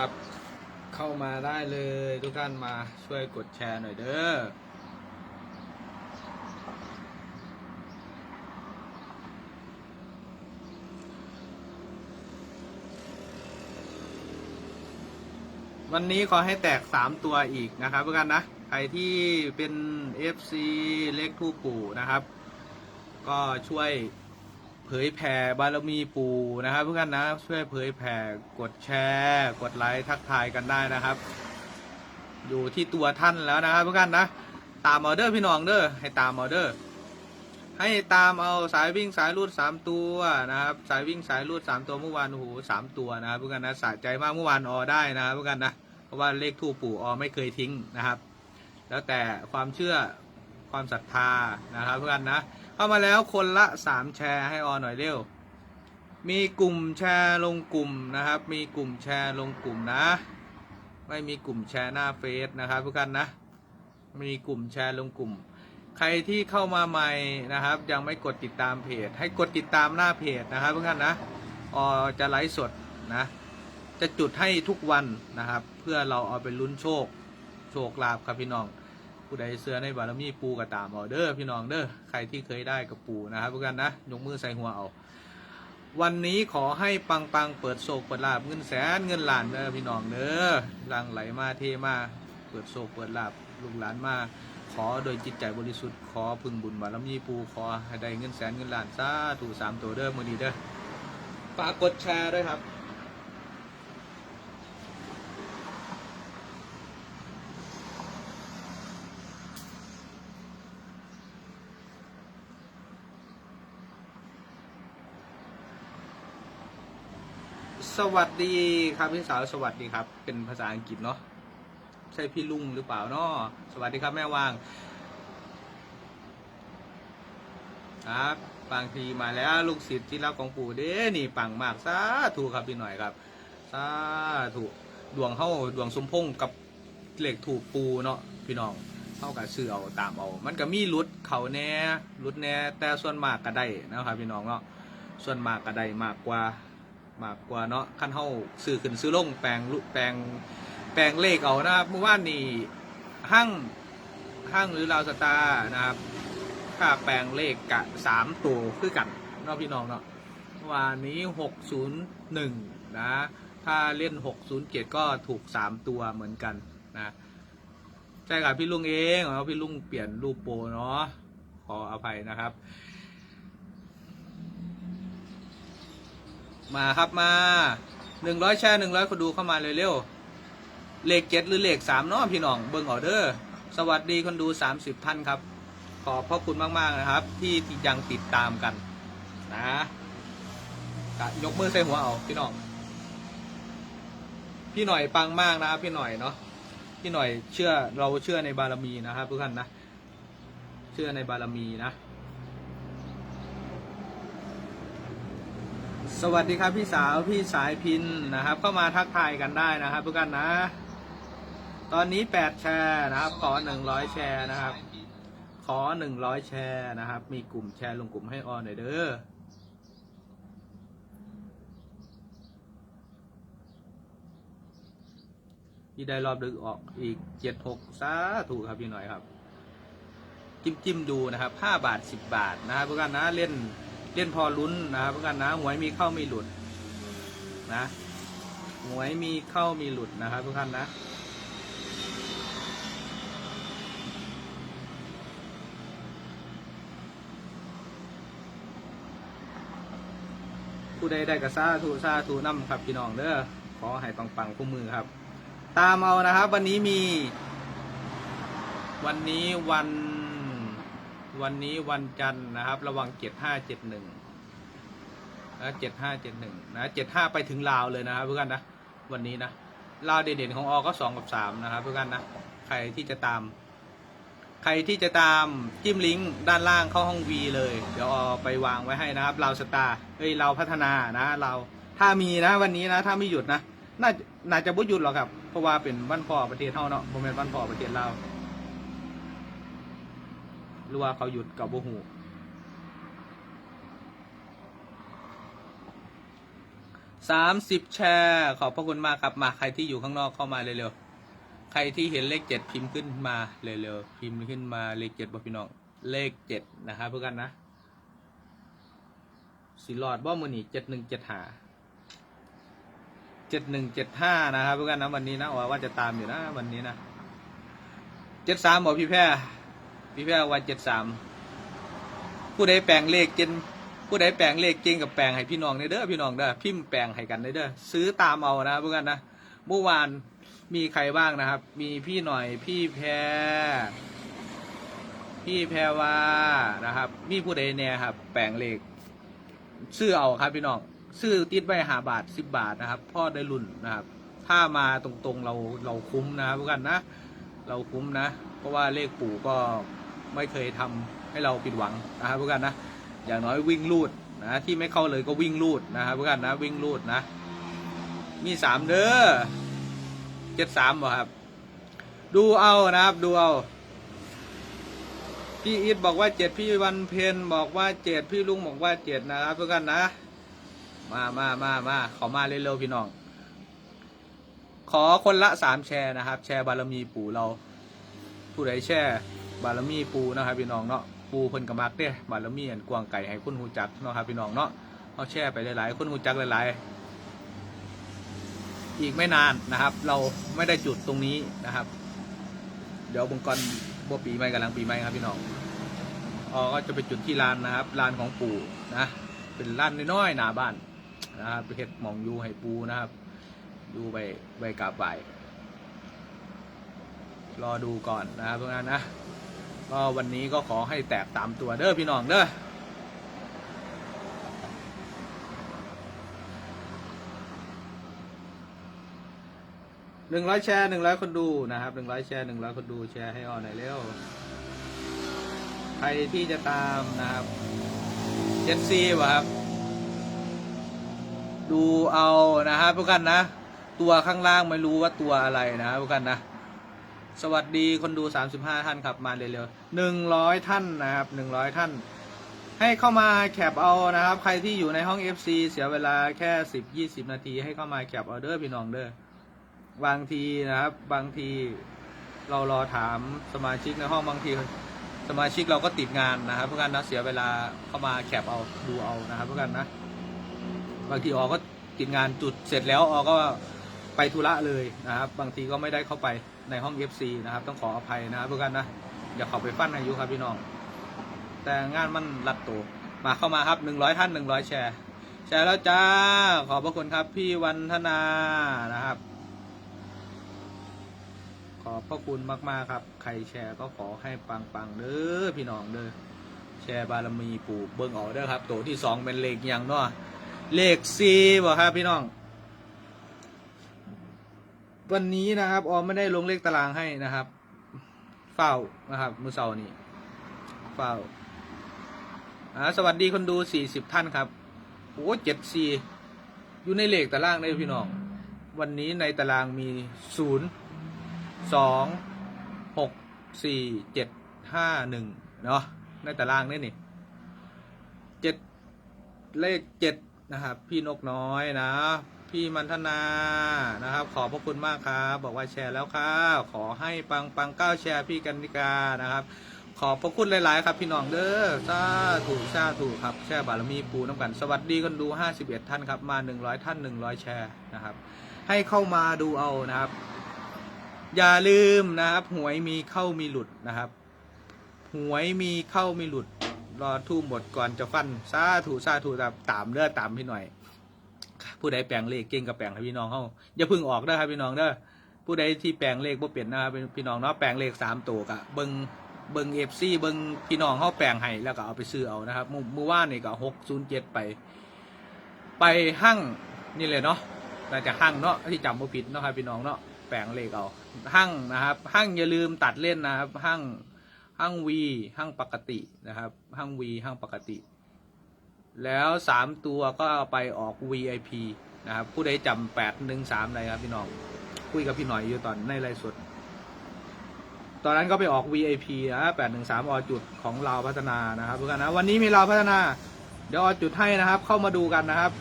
ครับ เข้ามาได้เลยทุกท่านมาช่วยกดแชร์หน่อยเด้อวันนี้ขอให้แตก 3 ตัวอีกนะครับเพื่อนนะ ใครที่เป็น FC เล็กทูกปู่นะครับ ก็ช่วย เผยแผ่บารมีปู่นะครับเพื่อนนะช่วยเผยแผ่กดแชร์ กดไลค์ทักทายกันได้นะครับ อยู่ที่ตัวท่านแล้วนะครับเพื่อนนะ ตามออเดอร์พี่น้องเด้อให้ตามออเดอร์ ให้ตามเอาสายวิ่งสายรูดสามตัวนะครับ สายวิ่งสายรูดสามตัวเมื่อวานโอ้โหสามตัวนะครับเพื่อนนะสะใจมากเมื่อวานออได้นะครับเพื่อนนนะเพราะว่าเลขทูปปู่ออไม่เคยทิ้งนะครับ แล้วแต่ความเชื่อความศรัทธานะครับเพื่อนนะ เข้ามาแล้วคนละสามแชร์ให้ออหน่อยเร็ว มีกลุ่มแชร์ลงกลุ่มนะครับ มีกลุ่มแชร์ลงกลุ่มนะ ไม่มีกลุ่มแชร์หน้าเฟซนะครับทุกท่านนะ มีกลุ่มแชร์ลงกลุ่ม ใครที่เข้ามาใหม่นะครับ ยังไม่กดติดตามเพจ ให้กดติดตามหน้าเพจนะครับทุกท่านนะออจะไลฟ์สดนะ จะจุดให้ทุกวันนะครับ เพื่อเราเอาไปลุ้นโชค โชคลาภครับพี่น้อง ผู้ใดเสื้อในบารมีปูก็ตามเอาเด้อพี่น้องเด้อใครที่เคยได้กับปูนะครับทุกท่านนะยกมือใส่หัวเอา วันนี้ขอให้ปังปังเปิดโศกเปิดลาบเงินแสนเงินล้านเด้อพี่น้องเด้อหลังไหลมาเทมาเปิดโศกเปิดลาบลูกหลานมาขอโดยจิตใจบริสุทธิ์ขอพึ่งบุญบารมีปูขอให้ได้เงินแสนเงินล้านสาธุสามตัวเด้อมือดีเด้อฝากกดแชร์ด้วยครับ สวัสดีครับพี่สาวสวัสดีครับ เป็นภาษาอังกฤษเนาะใช่พี่ลุงหรือเปล่าเนาะสวัสดีครับแม่วาง ครับบางทีมาแล้วลูกศิษย์ที่รักของปู่เด้นี่ปังมากสาธุครับพี่หน่อยครับสาธุดวงเข้าดวงสมพงกับเหล็กถูกปูเนาะพี่น้องเข้ากับเสือเอาตามเอา มันก็มีรุดเขาแน่รุดแน่แต่ส่วนมากก็ได้นะครับพี่น้องเนาะส่วนมากก็ได้มากกว่า มากกว่าเนาะขั้นเฮาซื้อขึ้นซื้อลงแปลงแปลงแปลงเลขเอานะครับเมื่อวานนี้ห้างห้างหรือลาวสตาร์นะครับค่าแปลงเลขกะสามตัวคือกันเนาะพี่น้องเนาะเมื่อวานนี้หกศูนย์หนึ่งนะ ถ้าเล่นหกศูนย์เจ็ดก็ถูกสามตัวเหมือนกันนะใช่ครับพี่ลุงเองเอาพี่ลุงเปลี่ยนรูปโปรเนาะขออภัยนะครับ มาครับมาหนึ่งร้อยแช่หนึ่งร้อยคนดูเข้ามาเร็วๆเลขเจ็ดหรือเลขสามเนาะพี่น้องเบิ่งออเดอร์สวัสดีคนดูสามสิบท่านครับ ขอบพระคุณมากๆนะครับ ที่ยังติดตามกันนะกะยกมือใส่หัวเอาพี่น้อง พี่หน่อยปังมากนะครับพี่หน่อยเนาะพี่หน่อยเชื่อเราเชื่อในบารมีนะครับทุกท่านนะ เชื่อในบารมีนะ สวัสดีครับพี่สาวพี่สายพินนะครับ เข้ามาทักทายกันได้นะครับทุกท่านนะ ตอนนี้แปดแชร์นะครับ ขอหนึ่งร้อยแชร์นะครับ ขอหนึ่งร้อยแชร์นะครับ มีกลุ่มแชร์ลงกลุ่มให้ออนหน่อยเด้อที่ได้รอบดึกออกอีกเจ็ดหกสาถูกครับพี่หน่อยครับ จิ้มจิ้มดูนะครับห้าบาทสิบบาทนะครับทุกท่านนะเล่น เล่นพอลุ้นนะครับเพื่อนกันนะหวยมีเข้ามีหลุดนะหวยมีเข้ามีหลุดนะครับทุกท่านนะผู้ใดได้กระซาทูซาทูน้ำครับพี่น้องเด้อขอให้ปังปังคู่มือครับ ตามเอานะครับ วันนี้มี วันนี้วัน วันนี้วันจันทร์นะครับ ระวังเจ็ดห้าเจ็ดหนึ่งนะเจ็ดห้าเจ็ดหนึ่งนะเจ็ดห้าไปถึงลาวเลยนะครับเพื่อนนะ วันนี้นะลาวเด่นๆของอก็สองกับสามนะครับเพื่อนนะ ใครที่จะตาม ใครที่จะตามจิ้มลิงก์ด้านล่างเข้าห้องวีเลย เดี๋ยวเอไปวางไว้ให้นะครับเราสตาร์เอ้ยเราพัฒนานะ เราถ้ามีนะวันนี้นะ ถ้าไม่หยุดนะน่าน่าจะบ่หยุดหรอกครับ เพราะว่าเป็นวันพ่อประเทศเท่าเนาะโมเมนต์วันพ่อประเทศลาว หรือว่าเขาหยุดกับโบหูสามสิบแชร์ขอบพระคุณมากครับมาใครที่อยู่ข้างนอกเข้ามาเร็วๆใครที่เห็นเลขเจ็ดพิมพ์ขึ้นมาเร็วๆพิมพ์ขึ้นมาเลขเจ็ดบอกพี่น้องเลขเจ็ดนะครับเพื่อกันนะ สิรอดบ่มือนี่เจ็ดหนึ่งเจ็ดหาเจ็ดหนึ่งเจ็ดห้านะครับเพื่อกันนะวันนี้นะว่าว่าจะตามอยู่นะวันนี้นะเจ็ดสามบอกพี่แพร พี่แพรว่าเจ็ดสามผู้ใดแปลงเลขเจนผู้ใดแปลงเลขเก่งกับแปลงให้พี่น้องเด้อพี่น้องเด้อพิมพ์แปลงให้กันเด้อซื้อตามเอานะเพื่อกันนะเมื่อวานมีใครบ้างนะครับ มีพี่หน่อยพี่แพรพี่แพรวานะครับ มีผู้ใดเนี่ยครับ แปลงเลขซื้อเอาครับพี่น้องซื้อติดไว้หาบาทสิบบาทนะครับ พ่อได้รุ่นนะครับ ถ้ามาตรงๆเราเราคุ้มนะพวกกันนะ เราคุ้มนะ เพราะว่าเลขปู่ก็ ไม่เคยทำให้เราผิดหวังนะครับพวกกันนะอย่างน้อยวิ่งลูดนะที่ไม่เข้าเลยก็วิ่งลูดนะครับพวกกันนะวิ่งลูดนะ มีสามเด้อเจ็ดสามบ่ครับ ดูเอานะครับดูเอาพี่อีทบอกว่าเจ็ดพี่วันเพนบอกว่าเจ็ดพี่ลุงบอกว่าเจ็ดนะครับเพื่อนกันนะ มามามามาขอมาเร็วๆพี่น้อง ขอคนละสามแชร์นะครับ แชร์บารมีปู่เรา ผู้ใดแชร์ บารมีปูนะครับพี่น้องเนาะปูเพิ่นกระมักเด้บารมีอันกวางไก่ให้คุณหูจักเนาะครับพี่น้องเนาะเอาแชร์ไปหลายๆคนหูจักหลายๆ อีกไม่นานนะครับ เราไม่ได้จุดตรงนี้นะครับ เดี๋ยวบงกรบัวปีใหม่กำลังปีใหม่ครับพี่น้องออก็จะไปจุดที่ลานนะครับลานของปู่นะเป็นลานน้อยๆหน้าบ้านนะครับเฮ็ดหมองอยูให้ปูนะครับดูไปไปกาบไหว้รอดูก่อนนะครับเพราะงั้นนะ ก็วันนี้ก็ขอให้แตกตามตัวเด้อพี่น้องเด้อหนึ่งร้อยแชร์หนึ่งร้อยคนดูนะครับหนึ่งร้อยแชร์หนึ่งร้อยคนดูแชร์ให้ออนหน่อยเร็วใครที่จะตามนะครับเจ็ดซีวะครับ ดูเอานะครับพวกกันนะ ตัวข้างล่างไม่รู้ว่าตัวอะไรนะครับพวกกันนะ สวัสดีคนดู 35 ท่านครับมาเร็วๆ100 ท่านนะครับ 100 ท่าน ให้เข้ามาแคปเอานะครับ ใครที่อยู่ในห้อง FC เสียเวลาแค่ 10-20 นาทีให้เข้ามาแคปเอาเด้อพี่น้องเด้อบางทีนะครับ บางทีเรารอถามสมาชิกในห้องบางทีสมาชิกเราก็ติดงานนะครับเพื่อกันนะเสียเวลาเข้ามาแคปเอาดูเอานะครับเพื่อกันนะ บางทีออกก็ติดงานจุดเสร็จแล้วออกก็ไปธุระเลยนะครับ บางทีก็ไม่ได้เข้าไปในห้อง FC นะครับ ต้องขออภัยนะครับเพื่อนนะอย่าเข้าไปฟันอายุครับพี่น้อง แต่งานมันรัดตัวมาเข้ามาครับหนึ่งร้อยท่านหนึ่งร้อยแชร์ แชร์แล้วจ้า ขอบพระคุณครับ พี่วันธนานะครับ ขอบพระคุณมากๆครับ ใครแชร์ก็ขอให้ปังๆเด้อพี่น้องเด้อแชร์บารมีปู่เบิ้งออกเด้อครับ ตัวที่สองเป็นเลขอย่างเนาะเลขสี่บ่ครับพี่น้อง วันนี้นะครับออมไม่ได้ลงเลขตารางให้นะครับ เฝ้านะครับมือเสาร์นี้เฝ้าอ่าสวัสดีคนดูสี่สิบท่านครับโอ้เจ็ดสี่อยู่ในเลขตารางเลยพี่น้อง วันนี้ในตารางมีศูนย์สองหกสี่เจ็ดห้าหนึ่งเนาะในตารางนี่นี่เจ็ดเลขเจ็ดนะครับ พี่นกน้อยนะ พี่มันธนานะครับ ขอบพระคุณมากครับ บอกว่าแชร์แล้วครับขอให้ปังปังเก้าแชร์พี่กันนิกานะครับ ขอบพระคุณหลาย ๆ ครับ พี่น้องเด้อซาถูกซาถูกครับ แชร์บารมีปูน้ำกัน สวัสดีคนดู 51 ท่านครับ มา 100 ท่าน 100 แชร์นะครับ ให้เข้ามาดูเอานะครับ อย่าลืมนะครับ หวยมีเข้ามีหลุดนะครับ หวยมีเข้ามีหลุด รอทุ่มหมดก่อนจะฟันซาถูซาถูตามตามเด้อตามพี่หน่อย ผู้ใดแปลงเลขเก่งกับแปลงให้พี่น้องเขาอย่าพึ่งออกเด้ครับพี่น้องเด้อผู้ใดที่แปลงเลขบ่เปลี่ยนนะครับพี่น้องเนาะแปลงเลขสามตัวกะเบิงเบิงเอฟซีเบิงพี่น้องเขาแปลงให้แล้วก็เอาไปซื้อเอานะครับเมื่อเมื่อวานนี่ก็หกศูนย์เจ็ดไป ไปห้างนี่เลยเนาะน่าจะห้างเนาะที่จำบ่ผิดเนาะครับพี่น้องเนาะแปลงเลขเอาห้างนะครับห้างอย่าลืมตัดเล่นนะครับห้างห้างวีห้างปกตินะครับห้างวีห้างปกติ แล้วสามตัวก็เอาไปออก VIP นะครับ ผู้ใดจำแปดหนึ่งสามอะไรครับพี่น้อง คุยกับพี่หน่อยอยู่ตอนในไลฟ์สด ตอนนั้นก็ไปออก VIP นะแปดหนึ่งสามอจุดของเราวพัฒนานะครับเพื่อนนะ วันนี้มีเราวพัฒนา เดี๋ยวอจุดให้นะครับ เข้ามาดูกันนะครับ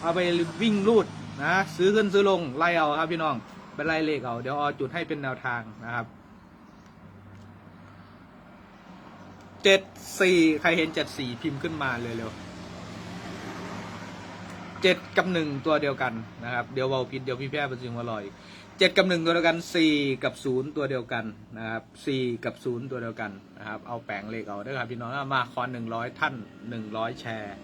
เอาไปวิ่งรูดนะ ซื้อขึ้นซื้อลงไล่เอาครับพี่น้องไปไล่เลขเอาเดี๋ยวเอจุดให้เป็นแนวทางนะครับเจ็ดสี่ใครเห็นเจ็ดสี่พิมพ์ขึ้นมาเลยเร็ว เจ็ดกับหนึ่งตัวเดียวกันนะครับ เดี๋ยวเบาพิดเดี๋ยวพี่แพ้เป็นสิ่งอร่อยเจ็ดกับหนึ่งตัวเดียวกันสี่กับศูนย์ตัวเดียวกันนะครับสี่กับศูนย์ตัวเดียวกันนะครับ เอาแปลงเลขเอาเด้อครับพี่น้องมาคอนหนึ่งร้อยท่านหนึ่งร้อยแชร์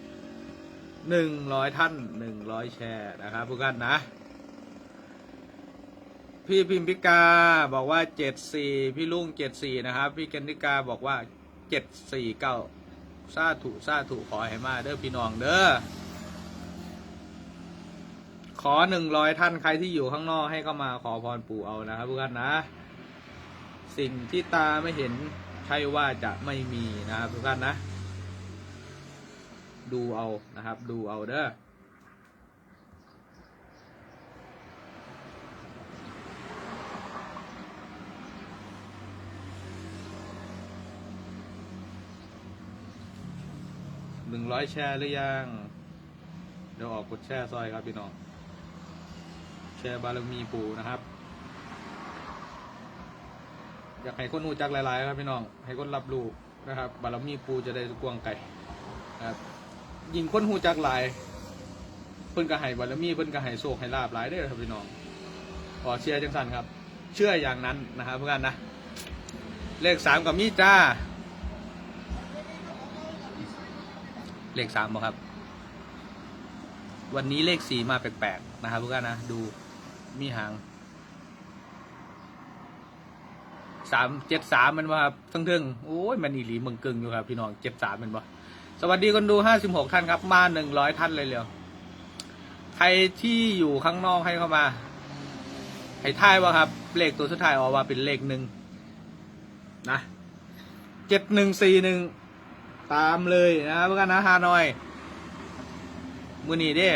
หนึ่งร้อยท่านหนึ่งร้อยแชร์นะครับทุกท่านนะ พี่พิมพิกาบอกว่าเจ็ดสี่พี่ลุงเจ็ดสี่นะครับ พี่กันนิกาบอกว่าเจ็ดสี่เก้าซาถูซาถูขอให้มาเด้อพี่น้องเด้อ ขอหนึ่งร้อยท่านใครที่อยู่ข้างนอกให้เข้ามาขอพรปู่เอานะครับทุกท่านนะ สิ่งที่ตาไม่เห็นใช่ว่าจะไม่มีนะครับทุกท่านนะ ดูเอานะครับ ดูเอาเด้อหนึ่งร้อยแชร์หรือยัง เดี๋ยวออกกดแชร์ซอยครับพี่น้อง แชร์บารมีปู่นะครับ อยากให้คนรู้จักหลายๆ ครับพี่น้อง ให้คนรับรู้นะครับ บารมีปู่จะได้กวางไก่ครับยิ่งคนหูจักหลาย เพิ่นก็ให้บารมีเพิ่นก็ให้โชคให้ลาบหลายเด้อครับพี่น้องขอเชียร์จังสันครับ เชื่ออย่างนั้นนะครับเพื่อนนะ เลขสามกับมีจ้า เลขสามบ่ครับ วันนี้เลขสี่มาแปลกๆนะครับเพื่อนนะดู มีหางสามเจ็ดสามมันว่าครับทั้งทิงๆโอ้ยมันอีหลีเมึงกึ่งอยู่ครับ พี่น้องเจ็ดสามมันบ่สวัสดีคนดู56ท่านครับ มา100ท่านเลยเร็วใครที่อยู่ข้างนอกให้เข้ามาให้ทายว่าครับ เลขตัวสุดท้ายออกว่าเป็นเลขหนึ่งนะ7141ตามเลยนะเพื่อนนะฮานอย มือนีเด้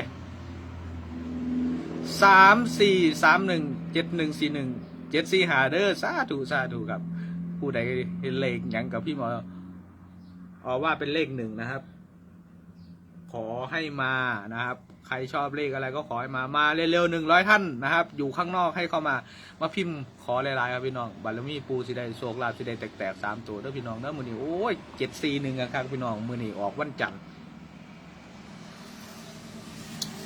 สามสี่สามหนึ่งเจ็ดหนึ่งสี่หนึ่งเจ็ดสี่หาเด้อสาธุสาธุครับ ผู้ใดเห็นเลขยังกับพี่หมอออว่าเป็นเลขหนึ่งนะครับ ขอให้มานะครับ ใครชอบเลขอะไรก็ขอให้มามาเร็วๆหนึ่งร้อยท่านนะครับ อยู่ข้างนอกให้เข้ามามาพิมพ์ขอหลายๆครับพี่น้องบารมีปูสิได้โชคลาภสิได้แตกๆสามตัวเด้อพี่น้องเด้อมือนี้โอ้ยเจ็ดสี่หนึ่งครับพี่น้องมือนี้ออกวันจันทร์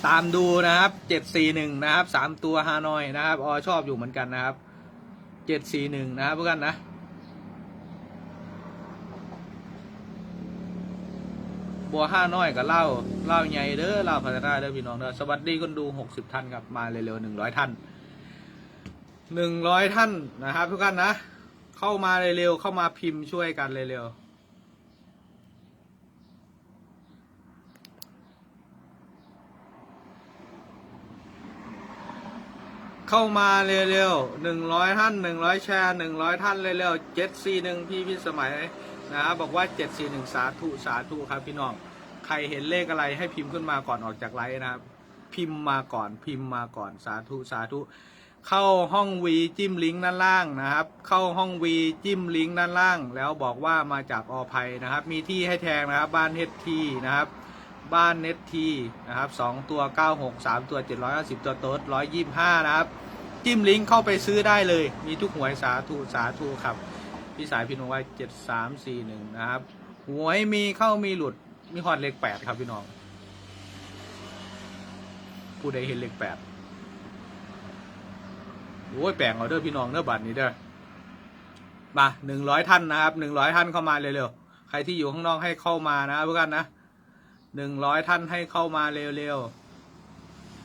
ตามดูนะครับเจ็ดสี่หนึ่งนะครับสามตัวฮานอยนะครับออชอบอยู่เหมือนกันนะครับเจ็ดสี่หนึ่งนะครับเพื่อนนะบัวห้าน้อยกับเล่าเล่าใหญ่เด้อเล่าพัฒนาเด้อพี่น้องเด้อสวัสดีคนดูหกสิบท่านครับมาเร็วๆหนึ่งร้อยท่านหนึ่งร้อยท่านนะครับทุกท่านนะ เข้ามาเร็วๆเข้ามาพิมพ์ช่วยกันเร็วๆ เข้ามาเร็วๆหนึ่งร้อยท่านหนึ่งร้อยแชร์หนึ่งร้อยท่านเร็วๆเจ็ดสี่หนึ่งพี่พี่สมัยนะครับบอกว่า741สาธุสาธุครับพี่น้อง ใครเห็นเลขอะไรให้พิมพ์ขึ้นมาก่อนออกจากไลฟ์นะครับ พิมพ์มาก่อนพิมพ์มาก่อนสาธุสาธุ เข้าห้องวีจิ้มลิงก์ด้านล่างนะครับ เข้าห้องวีจิ้มลิงก์ด้านล่าง แล้วบอกว่ามาจากอภัยนะครับ มีที่ให้แทงนะครับ บ้านเฮดทีนะครับ บ้านเน็ตทีนะครับสองตัว 96 3 ตัว 750 ตัวโต๊ด125 นะครับ จิ้มลิงก์เข้าไปซื้อได้เลย มีทุกหวยสาธุสาธุครับ พี่สายพี่น้องว่าเจ็ดสามสี่หนึ่งนะครับ หวยมีเข้ามีหลุดมีฮอดเลขแปดครับพี่น้อง ผู้ใดเห็นเลขแปดโอ้ยแปลงเอาเด้อพี่น้องเด้อบัตรนี้เด้อมาหนึ่งร้อยท่านนะครับหนึ่งร้อยท่านเข้ามาเร็วๆใครที่อยู่ข้างนอกให้เข้ามานะเพื่อนนะ หนึ่งร้อยท่านให้เข้ามาเร็ว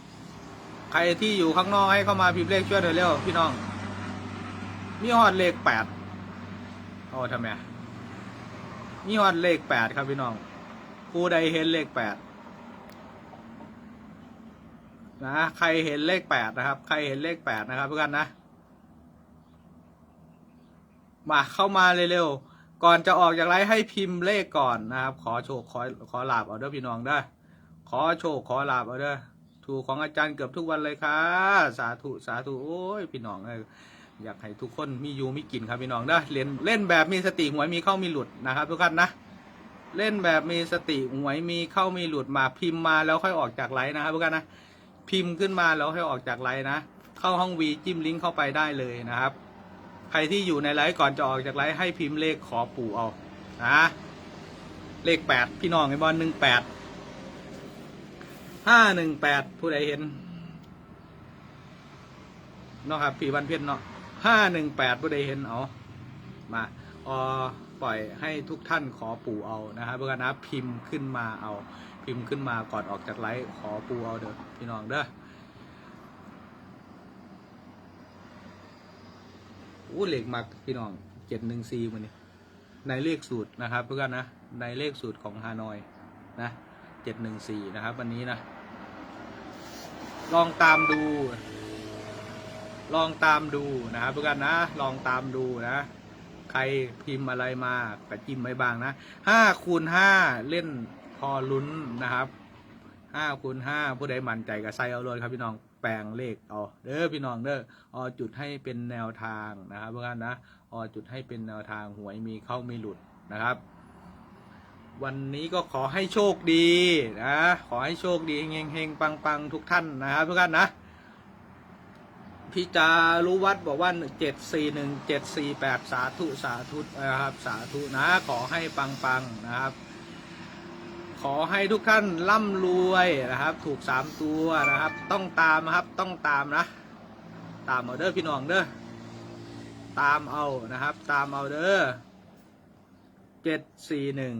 ๆ ใครที่อยู่ข้างนอกให้เข้ามาพิมพ์เลขช่วยหน่อยเร็วพี่น้อง มีฮอดเลขแปดโอ้ทำไมมีฮอดเลขแปดครับพี่น้องผู้ใดเห็นเลขแปดนะใครเห็นเลขแปดนะครับ ใครเห็นเลขแปดนะครับเพื่อนนะ มาเข้ามาเร็วๆ ก่อนจะออกจากไลฟ์ให้พิมพ์เลขก่อนนะครับ ขอโชคขอขอลาบเอาเด้อพี่น้องได้ ขอโชคขอลาบเอาเด้อถูกของอาจารย์เกือบทุกวันเลยค่ะ สาธุสาธุโอ้ยพี่น้องเอ้ยอยากให้ทุกคนมีอยู่มีกินครับพี่น้องนะเล่นเล่นแบบมีสติหวยมีเข้ามีหลุดนะครับ ทุกท่านนะ เล่นแบบมีสติหวยมีเข้ามีหลุดมาพิมพ์มาแล้วค่อยออกจากไลน์นะครับทุกท่านนะพิมพ์ขึ้นมาแล้วให้ออกจากไลน์นะ เข้าห้องวีจิ้มลิงก์เข้าไปได้เลยนะครับ ใครที่อยู่ในไลฟ์ก่อนจะออกจากไลฟ์ให้พิมพ์เลขขอปู่เอานะเลขแปดพี่น้องไอ้บอลหนึ่งแปดห้าหนึ่งแปดผู้ใดเห็นเนาะครับพี่วันเพียรเนาะห้าหนึ่งแปดผู้ใดเห็นเอามาออปล่อยให้ทุกท่านขอปู่เอานะครับเพื่อนนะพิมพ์ขึ้นมาเอา พิมพ์ขึ้นมาก่อนออกจากไลฟ์ขอปู่เอาเด้อพี่น้องเด้อ อู้เหล็กมักพี่น้องเจ็ดหนึ่งซีมันนี่ในเลขสูตรนะครับเพื่อนนะในเลขสูตรของฮานอยนะเจ็ดหนึ่งสี่นะครับ วันนี้นะ ลองตามดู ลองตามดูนะครับเพื่อนนะ ลองตามดูนะใครพิมพ์อะไรมากระจิ้มไว้บางนะห้าคูณห้าเล่นพอลุ้นนะครับห้าคูณห้าผู้ใดมั่นใจกับไซเอาเลยครับพี่น้อง แปลงเลขเอาเด้อพี่น้องเด้ออจุดให้เป็นแนวทางนะครับเพื่อนนะอจุดให้เป็นแนวทางหวยมีเข้ามีหลุดนะครับ วันนี้ก็ขอให้โชคดีนะขอให้โชคดีเฮงเฮงปังปังทุกท่านนะครับทุกท่านนะพี่จารุวัฒน์บอกว่าเจ็ดสี่หนึ่งเจ็ดสี่แปดสาธุสาธุนะครับสาธุนะขอให้ปังปังนะครับ ขอให้ทุกท่านร่ำรวยนะครับ ถูกสามตัวนะครับ ต้องตามนะครับต้องตามนะ ตามเอาเด้อพี่น้องเด้อตามเอานะครับ ตามเอาเด้อเจ็ดสี่หนึ่ง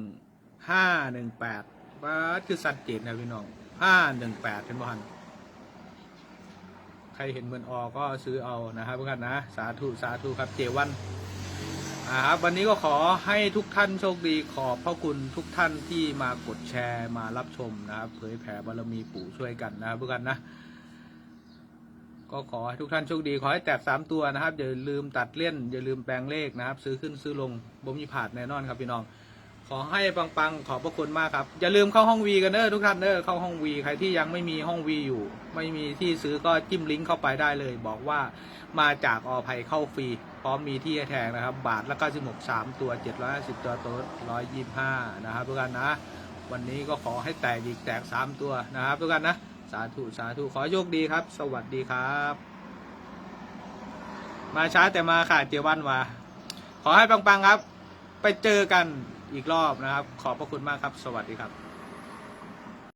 ห้าหนึ่งแปดว่าคือสัตว์เจนนะพี่น้องห้าหนึ่งแปดเป็นบ้านใครเห็นเหมือนออก็ซื้อเอานะครับทุกท่านนะ สาธุสาธุครับเจวัน ครับวันนี้ก็ขอให้ทุกท่านโชคดีขอบพระคุณทุกท่านที่มากดแชร์มารับชมนะครับ เผยแผ่บารมีปู่ช่วยกันนะครับทุกท่านนะ ก็ขอให้ทุกท่านโชคดี ขอให้แตกสามตัวนะครับอย่าลืมตัดเล่นอย่าลืมแปลงเลขนะครับ ซื้อขึ้นซื้อลงบ่มีผาดแน่นอนครับพี่น้องขอให้ปังๆ ขอบพระคุณมากครับ อย่าลืมเข้าห้องวีกันเด้อทุกท่านเด้อเข้าห้องวีใครที่ยังไม่มีห้องวีอยู่ ไม่มีที่ซื้อก็จิ้มลิงก์เข้าไปได้เลย บอกว่ามาจากอภัยเข้าฟรี พร้อมมีที่แทงนะครับ บาทละ96 3 ตัว 750 ตัวตัว125 นะครับทุกท่านนะ วันนี้ก็ขอให้แตกอีกแตก 3 ตัวนะครับทุกท่านนะ สาธุสาธุขอโชคดีครับ สวัสดีครับ มาช้าแต่มาขาดเจียวันมาขอให้ปังๆครับ ไปเจอกันอีกรอบนะครับ ขอบพระคุณมากครับ สวัสดีครับ